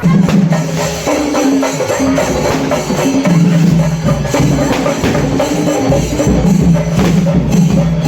Thank you.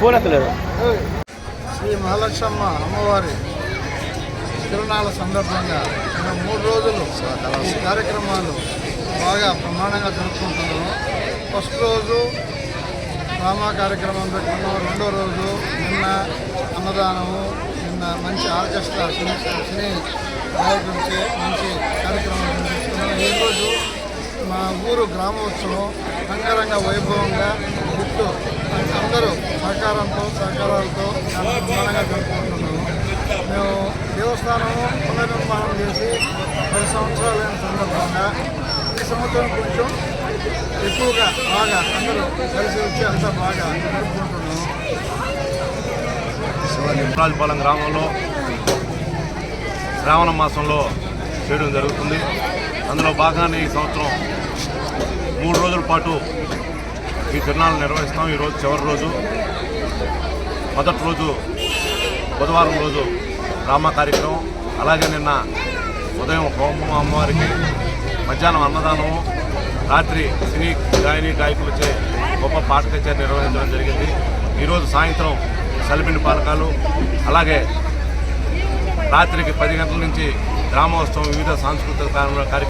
Phone ఎత్తలేరు శ్రీ మహాలక్ష్మ అమ్మవారి తిరునాళ్ళ సందర్భంగా మేము మూడు రోజులు కార్యక్రమాలు బాగా ప్రమాణంగా జరుపుకుంటున్నాము. ఫస్ట్ రోజు డ్రామా కార్యక్రమం పెట్టుకున్నాం రెండో రోజు నిన్న అన్నదానము నిన్న మంచి ఆర్కెస్ట్రా సినీ మంచి కార్యక్రమం ఈరోజు మా ఊరు గ్రామోత్సవం అంగరంగ వైభవంగా గుర్తు అందరూ సహకారంతో సహకారాలతో చాలా జరుపుకుంటున్నాము. మేము దేవస్థానము పునర్నిర్మాణం చేసి పది సంవత్సరాలైన సందర్భంగా ఈ సంవత్సరం కొంచెం ఎక్కువగా బాగా అందరూ కలిసి వచ్చి అంతా బాగా జరుపుకుంటున్నాము. రాజుపాలెం గ్రామంలో శ్రావణ మాసంలో చేయడం జరుగుతుంది. అందులో భాగాన్ని ఈ సంవత్సరం మూడు రోజుల పాటు ఈ తిరునాళ్ళు నిర్వహిస్తాం. ఈరోజు చివరి రోజు. మొదటి రోజు బుధవారం రోజు రామ కార్యక్రమం. అలాగే నిన్న ఉదయం హోమం అమ్మవారికి మధ్యాహ్నం అన్నదానము. రాత్రి సినీ గాయని గాయకులచే గొప్ప పాట కచేరీ నిర్వహించడం జరిగింది. ఈరోజు సాయంత్రం సలిపిండి పానకాలు. అలాగే రాత్రికి పది గంటల నుంచి గ్రామోత్సవం వివిధ సాంస్కృతిక కార్యక్రమం కార్యక్రమాలు